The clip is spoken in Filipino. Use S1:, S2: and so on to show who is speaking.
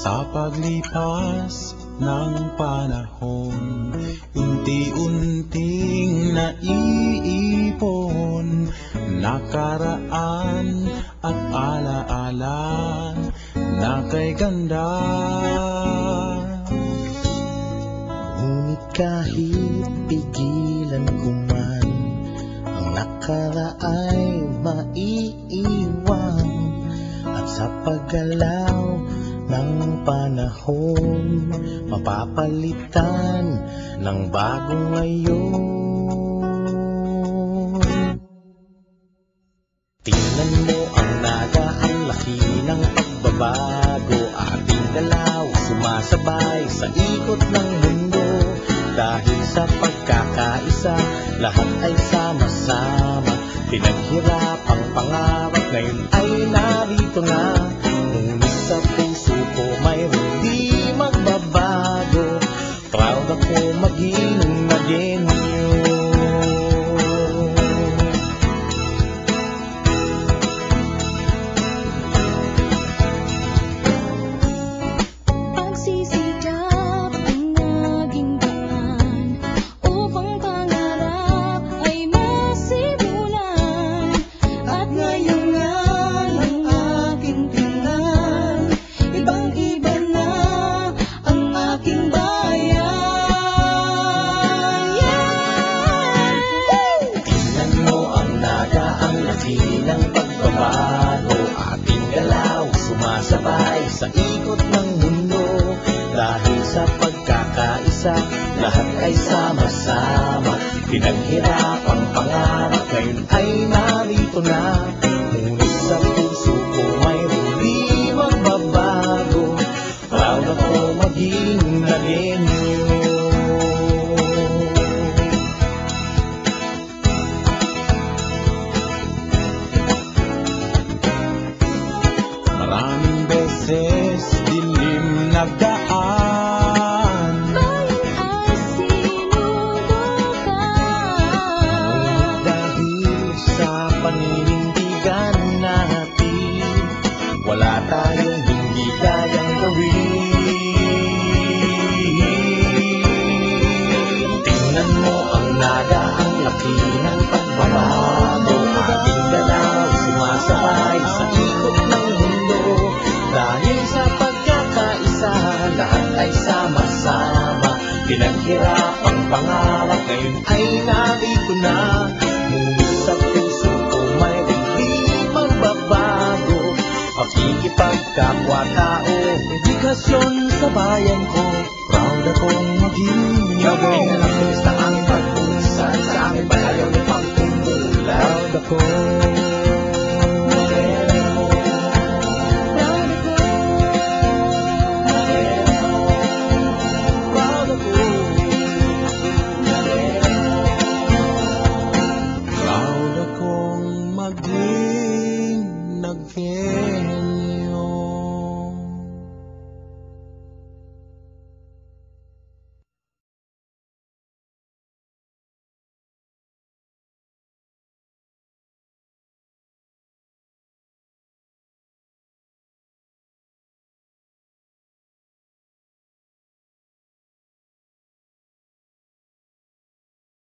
S1: Sa paglipas ng panahon Unti-unting naiipon Nakaraan at alaala na kay ganda.
S2: Ngunit kahit pigilan ko man Ang nakaraay maiiwan. At sa paggalaw ng panahon. Mapapalitan ng bagong ngayon. Tingnan mo ang naga, ang laki ng pagbabago. Ating galaw, sumasabay sa ikot ng mundo. Dahil sa pagkakaisa, lahat ay sama-sama. Pinaghirap sa pagkakaisa, lahat ay sama-sama Pinaghirap ang pangarap, ngayon ay narito na Ngunit sa puso ko mayroon di magbabago Proud ako maging nagenyo naga, ang laki ng pagbabago Ating galaw, sumasabay sa ikot ng mundo Dahil sa pagkakaisa, lahat ay sama-sama Pinaghirap ang pangarap, ngayon ay narito na Ngunit sa puso ko mayroon di magbabago Pakikipagkapwa-tao, edukasyon sa bayan ko Proud akong maging
S3: Gagawin na